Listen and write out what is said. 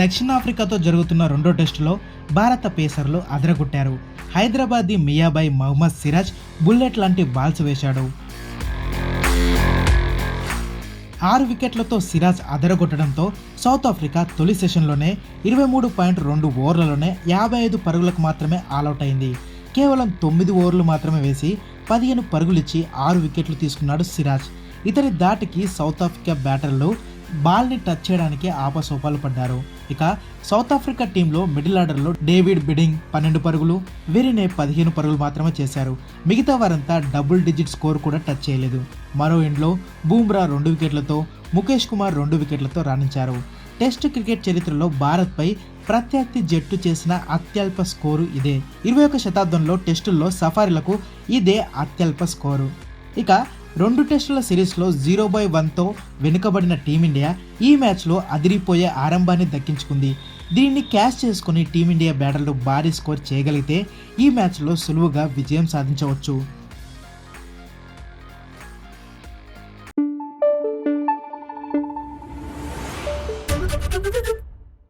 దక్షిణాఫ్రికాతో జరుగుతున్న రెండో టెస్టులో భారత పేసర్లు అదరగొట్టారు. హైదరాబాదీ మియాబాయ్ మహమ్మద్ సిరాజ్ బుల్లెట్ లాంటి బాల్స్ వేశాడు. ఆరు వికెట్లతో సిరాజ్ అదరగొట్టడంతో సౌత్ ఆఫ్రికా తొలి సెషన్లోనే ఇరవై మూడు పాయింట్ రెండు ఓవర్లలోనే యాభై ఐదు పరుగులకు మాత్రమే ఆలౌట్ అయింది. కేవలం తొమ్మిది ఓవర్లు మాత్రమే వేసి పదిహేను పరుగులిచ్చి ఆరు వికెట్లు తీసుకున్నాడు సిరాజ్. ఇతని దాటికి సౌత్ ఆఫ్రికా బ్యాటర్లు బాల్ని టచ్ చేయడానికి ఆపసోపాలు పడ్డారు. ఇక సౌత్ ఆఫ్రికా టీంలో మిడిల్ ఆర్డర్లో డేవిడ్ బిడింగ్ పన్నెండు పరుగులు వీరినే పదిహేను పరుగులు మాత్రమే చేశారు. మిగతా వారంతా డబుల్ డిజిట్ స్కోర్ కూడా టచ్ చేయలేదు. మరో ఎండ్లో బూమ్రా రెండు వికెట్లతో ముఖేష్ కుమార్ రెండు వికెట్లతో రాణించారు. టెస్ట్ క్రికెట్ చరిత్రలో భారత్పై ప్రత్యర్థి జట్టు చేసిన అత్యల్ప స్కోరు ఇదే. ఇరవై ఒక శతాబ్దంలో టెస్టుల్లో సఫారీలకు ఇదే అత్యల్ప స్కోరు. ఇక రెండు టెస్టుల సిరీస్లో జీరో బై వన్తో వెనుకబడిన టీమిండియా ఈ మ్యాచ్లో అదిరిపోయే ఆరంభాన్ని దక్కించుకుంది దీన్ని క్యాష్ చేసుకుని టీమిండియా బ్యాటర్లు భారీ స్కోర్ చేయగలిగితే ఈ మ్యాచ్లో సులువుగా విజయం సాధించవచ్చు